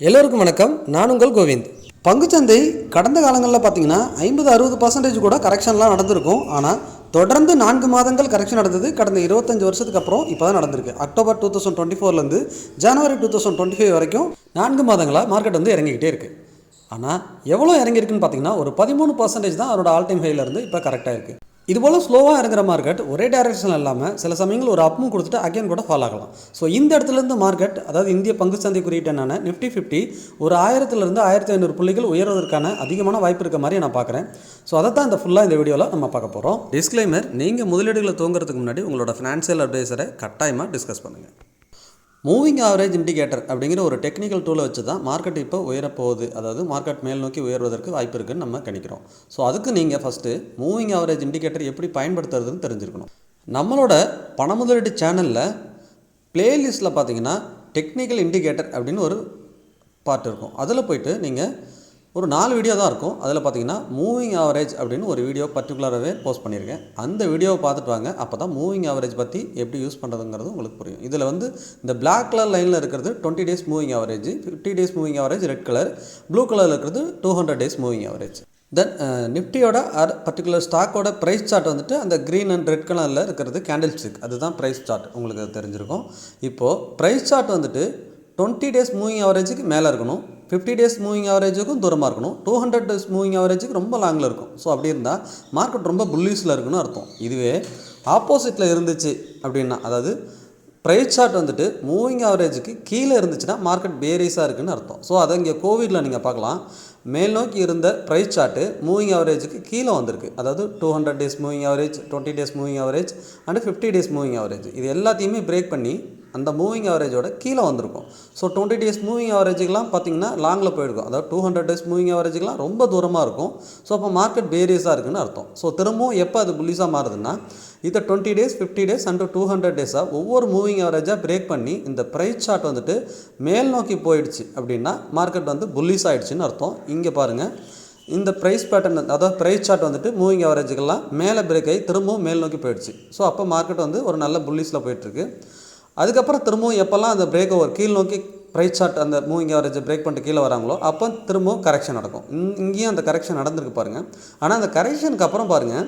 எல்லோருக்கும் வணக்கம். நான் உங்கள் கோவிந்த். பங்குச்சந்தை கடந்த காலங்களில் பார்த்தீங்கன்னா ஐம்பது அறுபது பர்சன்டேஜ் கூட கரெக்ஷன்லாம் நடந்திருக்கும். ஆனால் தொடர்ந்து நான்கு மாதங்கள் கரெக்ஷன் நடந்தது. கடந்த இருபத்தஞ்சு வருஷத்துக்கு அப்புறம் இப்போ தான் நடந்திருக்கு. அக்டோபர் டூ தௌசண்ட் டுவெண்ட்டி ஃபோர்லேருந்து ஜனவரி டூ தௌசண்ட் டுவெண்ட்டி ஃபைவ் வரைக்கும் நான்கு மாதங்களாக மார்க்கெட் வந்து இறங்கிக்கிட்டே இருக்குது ஆனால் எவ்வளோ இறங்கியிருக்குன்னு பார்த்தீங்கன்னா ஒரு பதிமூணு பர்சன்டேஜ் தான் அதோட ஆல் டைம் ஹைலேருந்து இப்போ கரெக்டாக இருக்குது இது போல் ஸ்லோவாக இருக்கிற மார்க்கெட் ஒரே டைரக்ஷன் இல்லாமல் சில சமயங்கள் ஒரு அப்பும் கொடுத்துட்டு அகைன் கூட ஃபாலோ ஆகலாம். ஸோ இந்த இடத்துலேருந்து மார்க்கெட் அதாவது இந்திய பங்குச்சந்தை குறியீட்டு என்னென்ன நிஃப்டி ஃபிஃப்டி ஒரு ஆயிரத்துலேருந்து ஆயிரத்தி ஐநூறு புள்ளிகள் உயர்வதற்கான அதிகமான வாய்ப்பு இருக்க மாதிரி நான் பார்க்குறேன். ஸோ அதை தான் இந்த ஃபுல்லாக இந்த வீடியோவில் நம்ம பார்க்க போகிறோம் டிஸ்க்ளைமர் நீங்கள் முதலீடுகளை தூங்குறதுக்கு முன்னாடி உங்களோட ஃபினான்ஷியல் அட்வைசரை கட்டாயமாக டிஸ்கஸ் பண்ணுங்கள் மூவிங் ஆவரேஜ் இண்டிகேட்டர் அப்படிங்கிற ஒரு டெக்னிக்கல் டூலை வச்சு தான் மார்க்கெட் இப்போ உயரப்போகுது. அதாவது மார்க்கெட் மேல் நோக்கி உயர்வதற்கு வாய்ப்பு இருக்குன்னு நம்ம கணிக்கிறோம். ஸோ அதுக்கு நீங்கள் ஃபஸ்ட்டு மூவிங் ஆவரேஜ் இண்டிகேட்டர் எப்படி பயன்படுத்துறதுன்னு தெரிஞ்சிருக்கணும் நம்மளோட பண முதலீடு சேனலில் பிளேலிஸ்ட்டில் பார்த்தீங்கன்னா டெக்னிக்கல் இண்டிகேட்டர் அப்படின்னு ஒரு பார்ட் இருக்கும். அதில் போயிட்டு நீங்கள் ஒரு நாலு வீடியோ தான் இருக்கும். அதில் பார்த்தீங்கன்னா மூவிங் ஆவரேஜ் அப்படின்னு ஒரு வீடியோ பர்டிகுலராகவே போஸ்ட் பண்ணியிருக்கேன். அந்த வீடியோவை பார்த்துட்டு வாங்க. அப்போ தான் மூவிங் ஆவரேஜ் பற்றி எப்படி யூஸ் பண்ணுறதுங்கிறது உங்களுக்கு புரியும். இதில் வந்து இந்த பிளாக் கலர் லைனில் இருக்கிறது twenty days moving average fifty days moving average red colour blue கலரில் இருக்கிறது two hundred days moving average then நிஃப்டியோட அர் பர்டிகுலர் ஸ்டாக்கோட ப்ரைஸ் சார்ட் வந்துட்டு அந்த க்ரீன் அண்ட் ரெட் கலரில் இருக்கிறது கேண்டில் ஸ்டிக் அதுதான் ப்ரைஸ் சார்ட் உங்களுக்கு தெரிஞ்சிருக்கும். இப்போது ப்ரைஸ் சார்ட் வந்துட்டு டுவெண்ட்டி டேஸ் மூவிங் அவரேஜுக்கு மேலே இருக்கணும். ஃபிஃப்டி டேஸ் மூவிங் அவரேஜுக்கும் தூரமாக இருக்கணும். டூ ஹண்ட்ரட் டேஸ் மூவிங் அவரேஜுக்கு ரொம்ப லாங்கில் இருக்கும். ஸோ அப்படி இருந்தால் மார்க்கெட் ரொம்ப புல்லிஸில் இருக்குன்னு அர்த்தம். இதுவே ஆப்போசிட்டில் இருந்துச்சு அப்படின்னா அதாவது ப்ரைஸ் சார்ட் வந்துட்டு மூவிங் ஆவரேஜுக்கு கீழே இருந்துச்சுன்னா மார்க்கெட் பேரிஸாக இருக்குன்னு அர்த்தம். ஸோ அதை இங்கே கோவிடில் நீங்கள் பார்க்கலாம். மேல் நோக்கி இருந்த ப்ரைஸ் சார்ட்டு மூவிங் ஆவரேஜுக்கு கீழே வந்திருக்கு. அதாவது two hundred days moving average twenty days moving average and fifty days moving average இது எல்லாத்தையுமே பிரேக் பண்ணி அந்த மூவிங் ஆவரேஜோட கீழே வந்திருக்கும். ஸோ டுவெண்ட்டி டேஸ் மூவிங் ஆவரேஜுக்கெலாம் பார்த்தீங்கன்னா லாங்கில் போயிருக்கும் அதாவது டூ ஹண்ட்ரட் டேஸ் மூவிங் ஆவரேஜுக்கெலாம் ரொம்ப தூரமாக இருக்கும். ஸோ அப்போ மார்க்கெட் வேரியஸாக இருக்குன்னு அர்த்தம். ஸோ திரும்பவும் எப்போ அது புல்லிஸாக மாறுதுன்னா இதை twenty days fifty days and two hundred டேஸாக ஒவ்வொரு மூவிங் ஆவரேஜாக பிரேக் பண்ணி இந்த ப்ரைஸ் சார்ட் வந்துட்டு மேல் நோக்கி போயிடுச்சு அப்படின்னா மார்க்கெட் வந்து புல்லிஸ் ஆகிடுச்சின்னு அர்த்தம். இங்கே பாருங்கள் இந்த ப்ரைஸ் பேட்டர்ன் அதாவது ப்ரைஸ் சார்ட் வந்துட்டு மூவிங் ஆவரேஜுக்கெல்லாம் மேலே பிரேக் ஆகி திரும்பவும் மேல் நோக்கி போயிடுச்சு. ஸோ அப்போ மார்க்கெட் வந்து ஒரு நல்ல புல்லிஸில் போயிட்டுருக்கு. அதுக்கப்புறம் திரும்பவும் எப்போல்லாம் அந்த பிரேக் ஓவர் கீழ் நோக்கி ப்ரைஸ் சார்ட் அந்த மூவிங் ஆவரேஜை பிரேக் பண்ணிட்டு கீழே வராங்களோ அப்போ திரும்பவும் கரெக்ஷன் நடக்கும். இங் இங்கேயும் அந்த கரெக்ஷன் நடந்திருக்கு பாருங்கள் ஆனால் அந்த கரெக்ஷனுக்கு அப்புறம் பாருங்கள்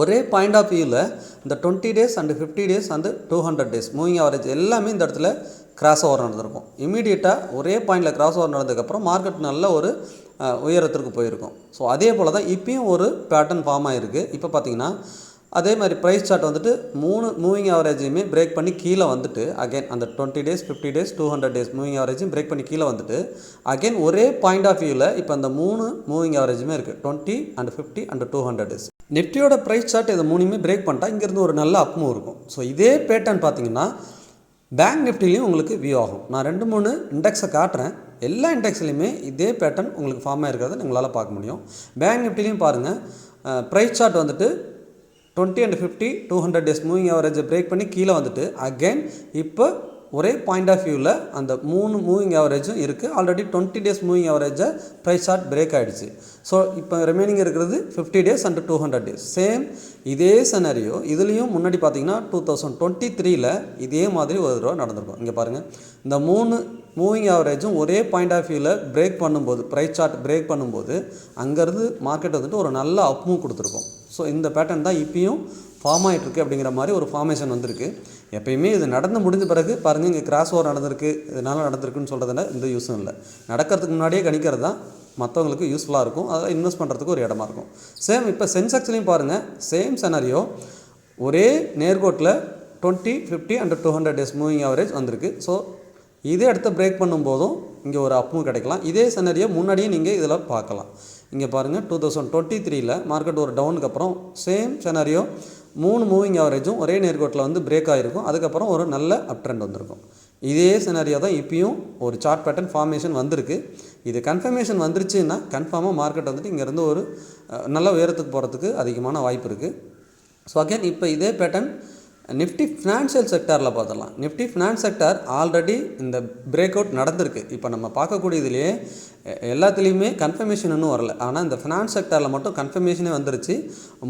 ஒரே பாயிண்ட் ஆஃப் வியூவில் இந்த twenty days and fifty days and two hundred days moving average எல்லாமே இந்த இடத்துல கிராஸ் ஓவர் நடந்திருக்கும் இமீடியட்டாக ஒரே பாயிண்டில் கிராஸ் ஓவர் நடந்ததுக்கப்புறம் மார்க்கெட் நல்ல ஒரு உயரத்திற்கு போயிருக்கும். ஸோ அதே போல் தான் இப்பயும் ஒரு பேட்டர்ன் ஃபார்ம் ஆகிருக்கு இப்போ பார்த்தீங்கன்னா அதே மாதிரி ப்ரைஸ் சார்ட் வந்துட்டு மூணு மூவிங் ஆவரேஜையுமே பிரேக் பண்ணி கீழே வந்துட்டு அகைன் அந்த twenty days fifty days two hundred days moving ஆவரேஜும் break பண்ணி கீழே வந்துட்டு அகைன் ஒரே பாயிண்ட் ஆஃப் வியூவில் இப்போ அந்த மூணு மூவிங் ஆவரேஜுமே இருக்குது twenty and fifty and two hundred days நிஃப்டியோட ப்ரைஸ் சார்ட் இதை மூணுமே பிரேக் பண்ணிட்டா இங்கேருந்து ஒரு நல்ல அப்பும் இருக்கும். ஸோ இதே பேட்டர்ன் பார்த்தீங்கன்னா பேங்க் நிஃப்டிலையும் உங்களுக்கு வியூ ஆகும். நான் ரெண்டு மூணு இண்டெக்ஸை காட்டுறேன். எல்லா இண்டெக்ஸ்லையுமே இதே பேட்டர்ன் உங்களுக்கு ஃபார்ம் ஆகிருக்கிறத உங்களால் பார்க்க முடியும். பேங்க் நிஃப்டிலையும் பாருங்கள் ப்ரைஸ் சார்ட் வந்துட்டு twenty and fifty two hundred days moving ஆவரேஜை break பண்ணி கீழே வந்துட்டு அகைன் இப்போ ஒரே பாயிண்ட் ஆஃப் வியூவில் அந்த மூணு மூவிங் ஆவரேஜும் இருக்குது ஆல்ரெடி டுவெண்ட்டி டேஸ் மூவிங் ஆவரேஜை ப்ரைஸ் சார்ட் பிரேக் ஆகிடுச்சு ஸோ இப்போ ரிமைனிங் இருக்கிறது fifty days and two hundred days same இதே செனரியோ இதுலேயும் முன்னாடி பார்த்தீங்கன்னா டூ தௌசண்ட் டுவெண்ட்டி த்ரீயில் இதே மாதிரி ஒரு தடவை நடந்திருக்கும். இங்கே பாருங்கள் இந்த மூணு மூவிங் ஆவரேஜும் ஒரே பாயிண்ட் ஆஃப் வியூவில் பிரேக் பண்ணும்போது ப்ரைஸ் சார்ட் பிரேக் பண்ணும்போது அங்கேருந்து மார்க்கெட் வந்துட்டு ஒரு நல்ல அப்பும் கொடுத்துருக்கும். ஸோ இந்த பேட்டர்ன் தான் இப்பயும் ஃபார்ம் ஆகிட்டுருக்கு அப்படிங்கிற மாதிரி ஒரு ஃபார்மேஷன் வந்திருக்கு. எப்பயுமே இது நடந்து முடிஞ்ச பிறகு பாருங்கள் இங்கே கிராஸ் ஓவர் நடந்திருக்கு. இதனால் நடந்திருக்குன்னு சொல்கிறதுல எந்த யூஸும் இல்லை. நடக்கிறதுக்கு முன்னாடியே கணிக்கிறது தான் மற்றவங்களுக்கு யூஸ்ஃபுல்லாக இருக்கும். அதெல்லாம் இன்வெஸ்ட் பண்ணுறதுக்கு ஒரு இடமா இருக்கும். சேம் இப்போ சென்செக்ஸ்லேயும் பாருங்கள் சேம் செனரியோ ஒரே நேர்கோட்டில் twenty fifty and two hundred days moving average வந்திருக்கு. ஸோ இதே இடத்த பிரேக் பண்ணும்போதும் இங்கே ஒரு அப்பும் கிடைக்கலாம். இதே செனரியோ முன்னாடியே நீங்கள் இதில் பார்க்கலாம். இங்கே பாருங்கள் டூ தௌசண்ட் டுவெண்ட்டி த்ரீல மார்க்கெட் ஒரு டவுனுக்கு அப்புறம் சேம் செனரியோ மூணு மூவிங் ஆவரேஜும் ஒரே நேர்கோட்டில் வந்து பிரேக் ஆகிருக்கும் அதுக்கப்புறம் ஒரு நல்ல அப் ட்ரெண்ட் வந்திருக்கும். இதே சினாரியோ தான் இப்பயும் ஒரு சார்ட் பேட்டர்ன் ஃபார்மேஷன் வந்திருக்கு. இது கன்ஃபர்மேஷன் வந்துருச்சுன்னா கன்ஃபார்மாக மார்க்கெட் வந்துட்டு இங்கேருந்து ஒரு நல்ல உயரத்துக்கு போகிறதுக்கு அதிகமான வாய்ப்பு இருக்குது ஸோ அகேன் இப்போ இதே பேட்டர்ன் நிஃப்டி ஃபினான்ஷியல் செக்டாரில் பார்த்துடலாம். நிஃப்டி ஃபினான்ஸ் செக்டார் ஆல்ரெடி இந்த பிரேக் அவுட் நடந்திருக்கு. இப்போ நம்ம பார்க்கக்கூடியதுலேயே எல்லாத்துலேயுமே கன்ஃபர்மேஷன் இன்னும் வரல. ஆனால் இந்த ஃபினான்ஸ் செக்டாரில் மட்டும் கன்ஃபர்மேஷனே வந்துருச்சு.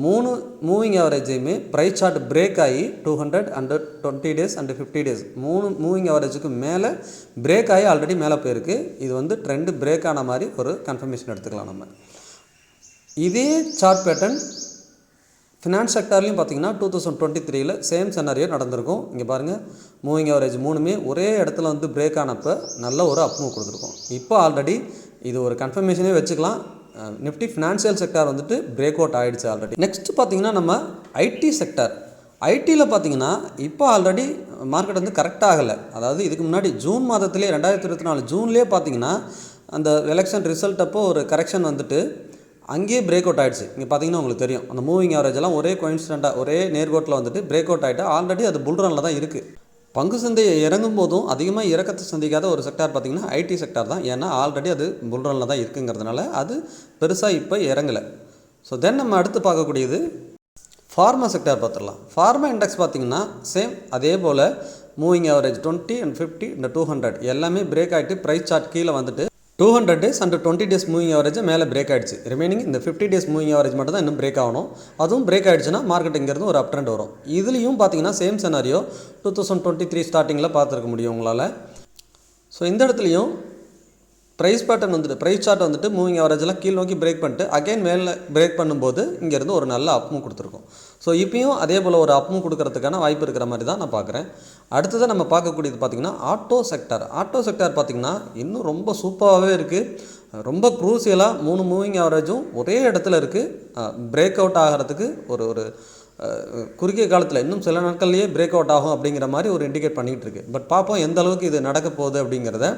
மூணு மூவிங் அவரேஜையுமே ப்ரைஸ் சார்ட் பிரேக் ஆகி two hundred and twenty days and fifty days மூணு மூவிங் அவரேஜுக்கு மேலே பிரேக் ஆகி ஆல்ரெடி மேலே போயிருக்கு. இது வந்து ட்ரெண்டு பிரேக் ஆன மாதிரி ஒரு கன்ஃபர்மேஷன் எடுத்துக்கலாம் நம்ம. இதே சார்ட் பேட்டர்ன் ஃபினான்ஸ் செக்டார்லையும் பார்த்தீங்கன்னா டூ தௌசண்ட் டுவெண்ட்டி த்ரீல சேம் சென்னாரியோ நடந்திருக்கும். இங்கே பாருங்கள் மூவிங் ஆவரேஜ் மூணுமே ஒரே இடத்துல வந்து பிரேக் ஆனப்போ நல்ல ஒரு அப் மூவ் கொடுத்துருக்கோம். இப்போ ஆல்ரெடி இது ஒரு கன்ஃபர்மேஷனே வச்சுக்கலாம். நிஃப்டி ஃபினான்ஷியல் செக்டார் வந்துட்டு பிரேக் அவுட் ஆகிடுச்சு ஆல்ரெடி நெக்ஸ்ட் பார்த்தீங்கன்னா நம்ம ஐடி செக்டார் ஐடியில் பார்த்தீங்கன்னா இப்போ ஆல்ரெடி மார்க்கெட் வந்து கரெக்டாக ஆகலை. அதாவது இதுக்கு முன்னாடி ஜூன் மாதத்துலேயே ரெண்டாயிரத்தி இருபத்தி நாலு ஜூன்லேயே பார்த்தீங்கன்னா அந்த எலெக்ஷன் ரிசல்ட் அப்போ ஒரு கரெக்ஷன் வந்துட்டு அங்கேயே பிரேக் அவுட் ஆகிடுச்சு இங்கே பார்த்தீங்கன்னா உங்களுக்கு தெரியும். அந்த மூவிங் ஆவரேஜெல்லாம் ஒரே கோயின்ஸ்டண்ட்டாக ஒரே நேர்கோட்டில் வந்துட்டு பிரேக் அவுட் ஆகிட்டு ஆல்ரெடி அது புல்ரனில் தான் இருக்குது பங்கு சந்தை இறங்கும் போதும் அதிகமாக இறக்கத்தை சந்திக்காத ஒரு செக்டார் பார்த்தீங்கன்னா ஐடி செக்டார் தான். ஏன்னா ஆல்ரெடி அது புல்ரனில் தான் இருக்குங்கிறதுனால அது பெருசாக இப்போ இறங்கலை. ஸோ தென் நம்ம அடுத்து பார்க்கக்கூடியது ஃபார்மா செக்டார் பார்த்துடலாம். ஃபார்மா இண்டெக்ஸ் பார்த்திங்கன்னா சேம் அதே போல் moving average twenty and fifty இந்த டூ ஹண்ட்ரட் எல்லாமே பிரேக் ஆகிட்டு ப்ரைஸ் சார்ட் கீழே வந்துட்டு two hundred days and twenty days moving average மேலே பிரேக் ஆகிடுச்சு ரிமைனிங் இந்த ஃபிஃப்டி டேஸ் மூவிங் ஆவரேஜ் மட்டும் தான் இன்னும் பிரேக் ஆகணும். அதுவும் பிரேக் ஆகிடுச்சுன்னா மார்க்கெட் இங்கேருந்து ஒரு அப் ட்ரெண்ட் வரும். இதுலேயும் பார்த்தீங்கன்னா same scenario two thousand twenty three ஸ்டார்டிங்கில் பார்த்துருக்க முடியும் உங்களால். ஸோ இந்த இடத்துலையும் ப்ரைஸ் பேட்டர்ன் வந்துட்டு ப்ரைஸ் சார்ட் வந்துட்டு மூவிங் ஆவரேஜெல்லாம் கீழ் நோக்கி பிரேக் பண்ணிட்டு அகைன் மேலே பிரேக் பண்ணும்போது இங்கேருந்து ஒரு நல்ல அப்மூவ் கொடுத்துருக்கும். ஸோ இப்பயும் அதே போல் ஒரு அப்மூவ் கொடுக்கறதுக்கான வாய்ப்பு இருக்கிற மாதிரி தான் நான் பார்க்குறேன். அடுத்ததாக நம்ம பார்க்கக்கூடியது பார்த்திங்கன்னா ஆட்டோ செக்டார் ஆட்டோ செக்டார் பார்த்திங்கன்னா இன்னும் ரொம்ப சூப்பராகவே இருக்குது ரொம்ப குரூசியலாக மூணு மூவிங் ஆவரேஜும் ஒரே இடத்துல இருக்குது பிரேக் அவுட் ஆகிறதுக்கு ஒரு ஒரு குறுகிய காலத்தில் இன்னும் சில நாட்கள்லேயே பிரேக் அவுட் ஆகும் அப்படிங்கிற மாதிரி ஒரு இண்டிகேட் பண்ணிகிட்டு இருக்கு. பட் பார்ப்போம் எந்த அளவுக்கு இது நடக்க போகுது அப்படிங்கிறத.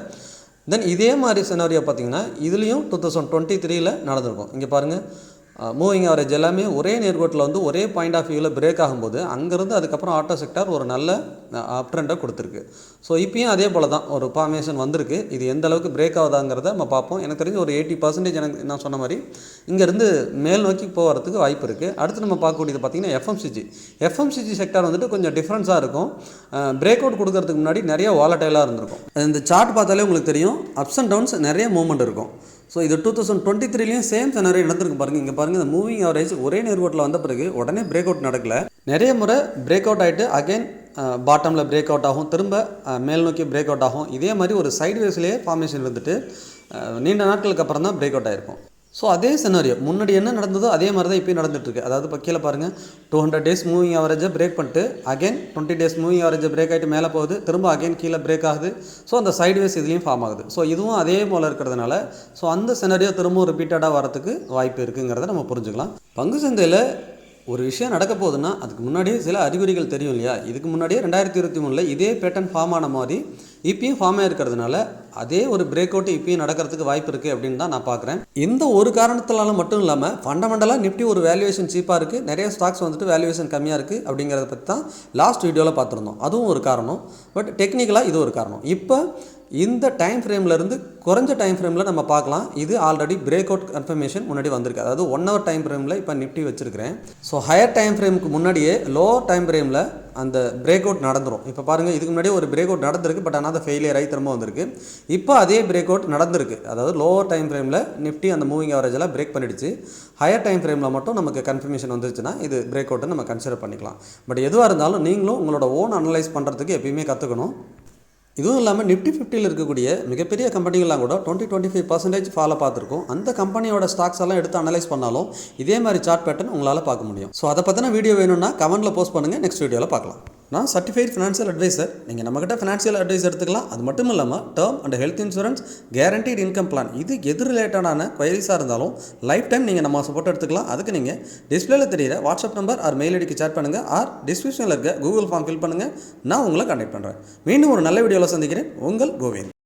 தென் இதே மாதிரி சினாரியோ பார்த்தீங்கன்னா இதுலேயும் டூ தௌசண்ட் டுவெண்ட்டி த்ரீயில் நடந்திருக்கும். இங்கே பாருங்கள் மூவிங் ஆவரேஜ் எல்லாமே ஒரே நேர்கோட்டில் வந்து ஒரே பாயிண்ட் ஆஃப் வியூவில் பிரேக் ஆகும்போது அங்கேருந்து அதுக்கப்புறம் ஆட்டோ செக்டார் ஒரு நல்ல அப் ட்ரெண்டை கொடுத்துருக்கு. ஸோ இப்பயும் அதே போல் தான் ஒரு ஃபார்மேஷன் வந்திருக்கு. இது எந்த அளவுக்கு பிரேக் ஆகுதாங்கிறத நம்ம பார்ப்போம். எனக்கு தெரிஞ்சு ஒரு எயிட்டி பர்சன்டேஜ் எனக்கு நான் சொன்ன மாதிரி இங்கேருந்து மேல் நோக்கி போகிறதுக்கு வாய்ப்பு இருக்குது அடுத்து நம்ம பார்க்கக்கூடியது பார்த்திங்கன்னா எஃப்எம்சிஜி எஃப்எம்சிஜி செக்டார் வந்துட்டு கொஞ்சம் டிஃப்ரென்ஸாக இருக்கும். பிரேக் அவுட் கொடுக்கறதுக்கு முன்னாடி நிறைய வாலட்டைலாக இருந்திருக்கும். இந்த சார்ட் பார்த்தாலே உங்களுக்கு தெரியும் அப்ஸ் அண்ட் டவுன்ஸ் நிறைய மூவ்மெண்ட் இருக்கும். ஸோ இது டூ தௌசண்ட் டுவெண்ட்டி த்ரீலையும் சேம் செனரி நடந்திருக்கு பாருங்கள் இங்கே பாருங்கள் இந்த மூவிங் அவரேஜ் ஒரே நேர்கோட்டில் வந்த பிறகு உடனே பிரேக் அவுட் நடக்கல. நிறைய முறை பிரேக் அவுட் ஆகிட்டு அகைன் பாட்டமில் பிரேக் அவுட் ஆகும். திரும்ப மேல் நோக்கி பிரேக் அவுட் ஆகும். இதே மாதிரி ஒரு சைடுவேஸ்லேயே ஃபார்மேஷன் இருந்துட்டு நீண்ட நாட்களுக்கு அப்புறம் தான் பிரேக் அவுட் ஆகிருக்கும் ஸோ அதே சினாரியோ முன்னாடி என்ன நடந்ததோ அதே மாதிரி தான் இப்போயும் நடந்துட்டுருக்கு. அதாவது இப்போ கீழே பாருங்கள் டூ ஹண்ட்ரட் டேஸ் மூவிங் ஆவரேஜை பிரேக் பண்ணிட்டு அகைன் டுவெண்ட்டி டேஸ் மூவிங் ஆவரேஜை பிரேக் ஆகிட்டு மேலே போகுது. திரும்ப அகைன் கீழே பிரேக் ஆகுது. ஸோ அந்த சைட்வேஸ் இதுலேயும் ஃபார்ம் ஆகுது. ஸோ இதுவும் அதே போல் இருக்கிறதுனால ஸோ அந்த சினாரியோ திரும்பவும் ரிப்பீட்டடாக வரதுக்கு வாய்ப்பு இருக்குங்கிறத நம்ம புரிஞ்சுக்கலாம். பங்கு சந்தையில் ஒரு விஷயம் நடக்க போகுதுன்னா அதுக்கு முன்னாடியே சில அறிகுறிகள் தெரியும் இல்லையா? இதுக்கு முன்னாடியே ரெண்டாயிரத்தி இருபத்தி மூணில் இதே பேட்டர்ன் ஃபார்ம் ஆன மாதிரி இப்பயும் ஃபார்ம் ஆகிருக்கிறதுனால அதே ஒரு பிரேக் அவுட் இப்பயும் நடக்கிறதுக்கு வாய்ப்பு இருக்குது அப்படின்னு தான் நான் பார்க்குறேன் இந்த ஒரு காரணத்தினால மட்டும் இல்லாமல் ஃபண்டமெண்டலாக நிஃப்டி ஒரு வேல்யூவேஷன் சீப்பாக இருக்குது நிறைய ஸ்டாக்ஸ் வந்துட்டு வேல்யூவேஷன் கம்மியாக இருக்குது அப்படிங்கிறத பற்றி தான் லாஸ்ட் வீடியோவில் பார்த்துருந்தோம் அதுவும் ஒரு காரணம். பட் டெக்னிக்கலாக இது ஒரு காரணம். இப்போ இந்த டைம் ஃப்ரேம்லேருந்து குறைஞ்ச டைம் ஃப்ரேமில் நம்ம பார்க்கலாம். இது ஆல்ரெடி பிரேக் அவுட் கன்ஃபர்மேஷன் முன்னாடி வந்திருக்கு. அதாவது ஒன் ஹவர் டைம் ஃப்ரேமில் இப்போ நிஃப்டி வச்சிருக்கிறேன். ஸோ ஹையர் டைம் ஃப்ரேமுக்கு முன்னாடியே லோவர் டைம் ஃப்ரேமில் அந்த பிரேக் அவுட் நடந்துரும். இப்போ பாருங்கள் இதுக்கு முன்னாடியே ஒரு பிரேக் அவுட் நடந்திருக்கு பட் ஆனால் அது ஃபெயிலியர் ஆகி திரும்ப வந்திருக்கு. இப்போ அதே பிரேக் அவுட் நடந்திருக்கு. அதாவது லோவர் டைம் ஃப்ரேமில் நிஃப்டி அந்த மூவிங் அவரேஜெல்லாம் பிரேக் பண்ணிடுச்சு. ஹையர் டைம் ஃப்ரேமில் மட்டும் நமக்கு கன்ஃபர்மேஷன் வந்துருச்சுன்னா இது பிரேக் அவுட்டை நம்ம கன்சிடர் பண்ணிக்கலாம். பட் எதுவாக இருந்தாலும் நீங்களும் உங்களோட ஓன் அனலைஸ் பண்ணுறதுக்கு எப்பயுமே கற்றுக்கணும் இதுவும் இல்லாமல் நிஃப்டி ஃபிஃப்டியில் இருக்கக்கூடிய மிகப்பெரிய கம்பெனிகள்லாம் கூட twenty twenty five percentage follow பார்த்துருக்கோம். அந்த கம்பெனியோட ஸ்டாக்ஸ் எல்லாம் எடுத்து அனலைஸ் பண்ணாலும் இதே மாதிரி சார்ட் பேட்டர்ன் உங்களால் பார்க்க முடியும். ஸோ அதை பற்றின வீடியோ வேணும்னா கமெண்ட்டில் போஸ்ட் பண்ணுங்கள் நெக்ஸ்ட் வீடியோவில் பார்க்கலாம். நான் சர்டிஃபைட் ஃபினான்ஷியல் அட்வைசர் நீங்கள் நம்மக்கிட்ட ஃபினான்ஷியல் அட்வைஸ் எடுத்துக்கலாம். அது மட்டும் இல்லாமல் term and health insurance guaranteed income plan இது எது ரிலேட்டடான கொயரிஸாக இருந்தாலும் லைஃப் டைம் நீங்கள் நம்ம சப்போர்ட் எடுத்துக்கலாம். அதுக்கு நீங்கள் டிஸ்பிளேல தெரியிற வாட்ஸ்அப் நம்பர் ஆர் மெயில் ஐடிக்கு சேட் பண்ணுங்கள் ஆர் டிஸ்கிரிப்ஷனில் இருக்க கூகுள் ஃபார்ம் ஃபில் பண்ணுங்கள் நான் உங்களை கான்டாக்ட் பண்ணுறேன் மீண்டும் ஒரு நல்ல வீடியோவில் சந்திக்கிறேன். உங்கள் கோவிந்த்.